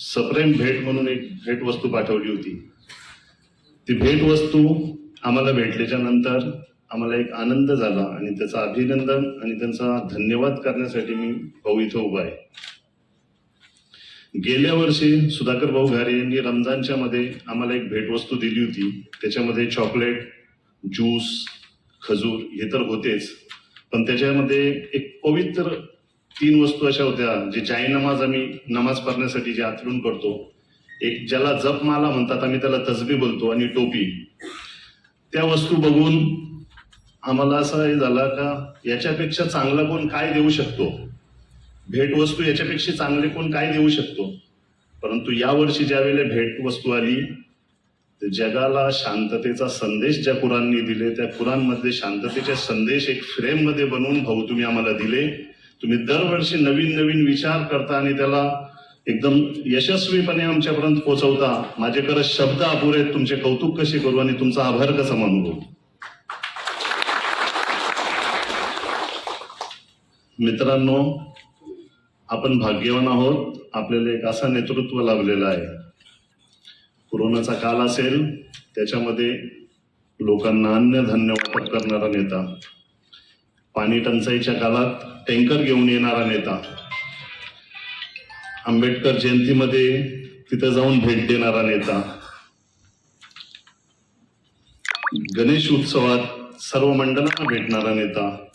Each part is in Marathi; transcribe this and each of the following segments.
सप्रेम भेट म्हणून एक भेटवस्तू पाठवली होती. ती भेटवस्तू आम्हाला भेटल्याच्या नंतर आम्हाला एक आनंद झाला आणि त्याचा अभिनंदन आणि त्यांचा धन्यवाद करण्यासाठी मी भाऊ इथं उभा आहे. गेल्या वर्षी सुधाकर भाऊ घारे यांनी रमजानच्या मध्ये आम्हाला एक भेटवस्तू दिली होती. त्याच्यामध्ये चॉकलेट ज्यूस खजूर हे तर होतेच. पण त्याच्यामध्ये एक पवित्र तीन वस्तू अशा होत्या जे जाई नमाज आम्ही नमाज पढ़ण्यासाठी जे आचरण करतो. एक ज्याला जपमाला म्हणतात आम्ही त्याला तसबी बोलतो आणि टोपी. त्या वस्तू बघून आम्हाला असं हे झालं का याच्यापेक्षा चांगला कोण काय देऊ शकतो? भेटवस्तू याच्यापेक्षा चांगले कोण काय देऊ शकतो? परंतु यावर्षी ज्यावेळेला वेळेला भेटवस्तू आली तर जगाला शांततेचा संदेश ज्या कुराननी दिले त्या कुरानमधले शांततेचे संदेश एक फ्रेममध्ये बनवून भाऊ तुम्ही आम्हाला दिले. तुम्ही दरवर्षी नवीन नवीन विचार करता आणि त्याला एकदम यशस्वीपणे आमच्यापर्यंत पोहोचवता माझ्याकडे शब्द अपुरे तुमचे कौतुक कसे करू आणि तुमचा आभार कसा मानू मित्रांनो आपण भाग्यवान आहोत. आपल्याला एक असा नेतृत्व लाभलेला आहे. कोरोनाचा काल असेल त्याच्यामध्ये लोकांना अन्नधान्य वाटप करणारा नेता पाणी टंचाईच्या काळात टँकर घेऊन येणारा नेता. आंबेडकर जयंतीमध्ये तिथं जाऊन भेट देणारा नेता. गणेश उत्सवात सर्व मंडळांना भेटणारा नेता.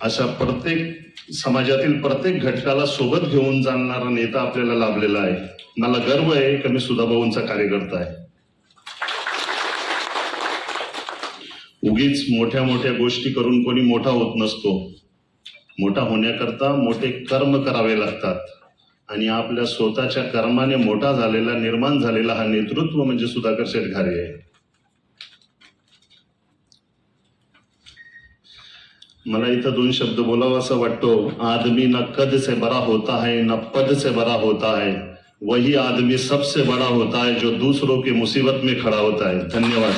अशा प्रत्येक समाजातील प्रत्येक घटकाला सोबत घेऊन जाणारा नेता आपल्याला लाभलेला आहे. मला गर्व आहे की मी सुधाभाऊंचा कार्यकर्ता आहे. उगीच मोठ्या मोठ्या गोष्टी करून कोणी मोठा होत नसतो. मोठा होण्याकरता मोठे कर्म करावे लागतात. आणि आपल्या स्वतःच्या कर्माने मोठा झालेला निर्माण झालेला हा नेतृत्व म्हणजे सुधाकर शेटघारे आहे. मला इथं दोन शब्द बोलावा असं वाटतो. आदमी न कद से बरा होता है न पद से बरा होता है. वही आदमी सबसे बड़ा होता है जो दूसरों की मुसीबत में खड़ा होता है. धन्यवाद.